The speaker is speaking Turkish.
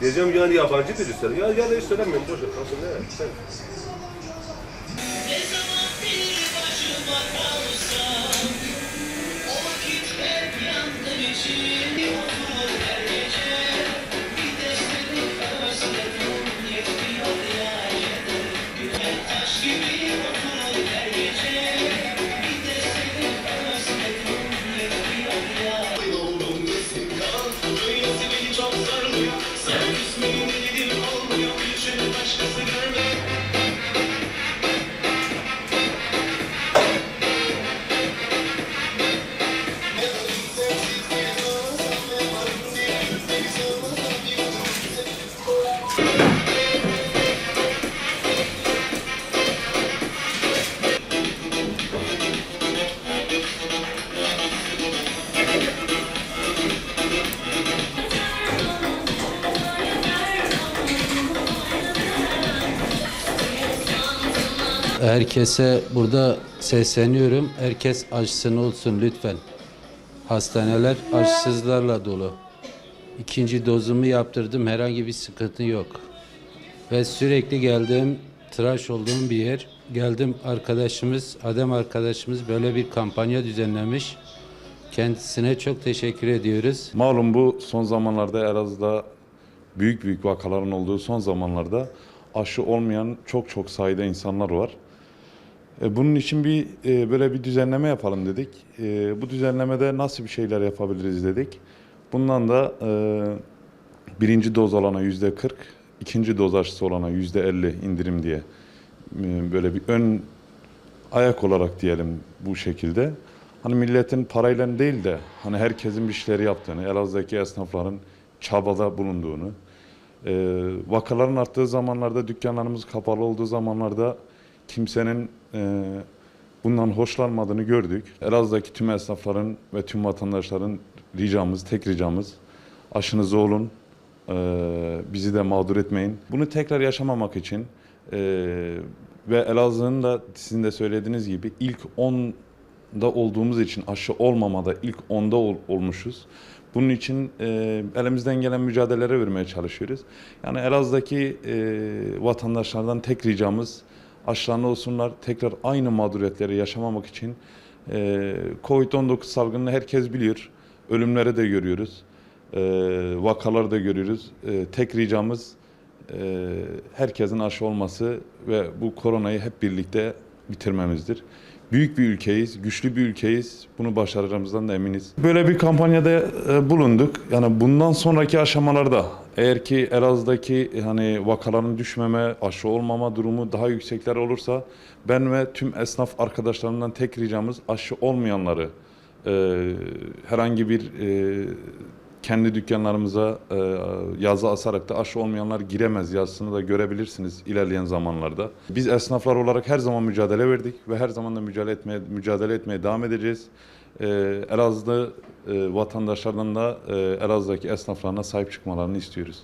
Diyeceğim yani yabancı birisi. Ya, ya da hiç söylemeyin. Boş ver. Ne zaman bir başıma Herkese burada sesleniyorum. Herkes aşısını olsun lütfen. Hastaneler aşısızlarla dolu. İkinci dozumu yaptırdım. Herhangi bir sıkıntı yok. Ve sürekli geldim, tıraş olduğum bir yer. Geldim arkadaşımız, Adem arkadaşımız böyle bir kampanya düzenlemiş. Kendisine çok teşekkür ediyoruz. Malum bu son zamanlarda Elazığ'da büyük büyük vakaların olduğu son zamanlarda aşı olmayan çok çok sayıda insanlar var. E, Bunun için bir e, böyle bir düzenleme yapalım dedik. E, Bu düzenlemede nasıl bir şeyler yapabiliriz dedik. Bundan da birinci doz olana yüzde 40, ikinci doz aşısı olana yüzde 50 indirim diye böyle bir ön ayak olarak diyelim bu şekilde. Hani milletin parayla değil de hani herkesin bir şeyleri yaptığını, Elazığ'daki esnafların çabada bulunduğunu, vakaların arttığı zamanlarda, dükkanlarımız kapalı olduğu zamanlarda kimsenin e, bundan hoşlanmadığını gördük. Elazığ'daki tüm esnafların ve tüm vatandaşların ricamız, tek ricamız aşınızı olun, e, bizi de mağdur etmeyin. Bunu tekrar yaşamamak için e, ve Elazığ'ın da sizin de söylediğiniz gibi ilk 10'da olduğumuz için aşı olmamada ilk 10'da ol- olmuşuz. Bunun için e, elimizden gelen mücadelelere vermeye çalışıyoruz. Yani Elazığ'daki e, vatandaşlardan tek ricamız aşılarını olsunlar. Tekrar aynı mağduriyetleri yaşamamak için e, Covid-19 salgınını herkes biliyor. Ölümleri de görüyoruz. E, vakaları da görüyoruz. E, tek ricamız e, herkesin aşı olması ve bu koronayı hep birlikte bitirmemizdir. Büyük bir ülkeyiz, güçlü bir ülkeyiz. Bunu başaracağımızdan da eminiz. Böyle bir kampanyada e, bulunduk. Yani bundan sonraki aşamalarda eğer ki Elazığ'daki hani vakaların düşmeme, aşı olmama durumu daha yüksekler olursa ben ve tüm esnaf arkadaşlarımdan tek ricamız aşı olmayanları e, herhangi bir e, kendi dükkanlarımıza e, yazı asarak da aşı olmayanlar giremez yazısını da görebilirsiniz ilerleyen zamanlarda. Biz esnaflar olarak her zaman mücadele verdik ve her zaman da mücadele etmeye mücadele etmeye devam edeceğiz. E, Elazığ e, vatandaşlardan da e, Elazığ'daki esnaflarına sahip çıkmalarını istiyoruz.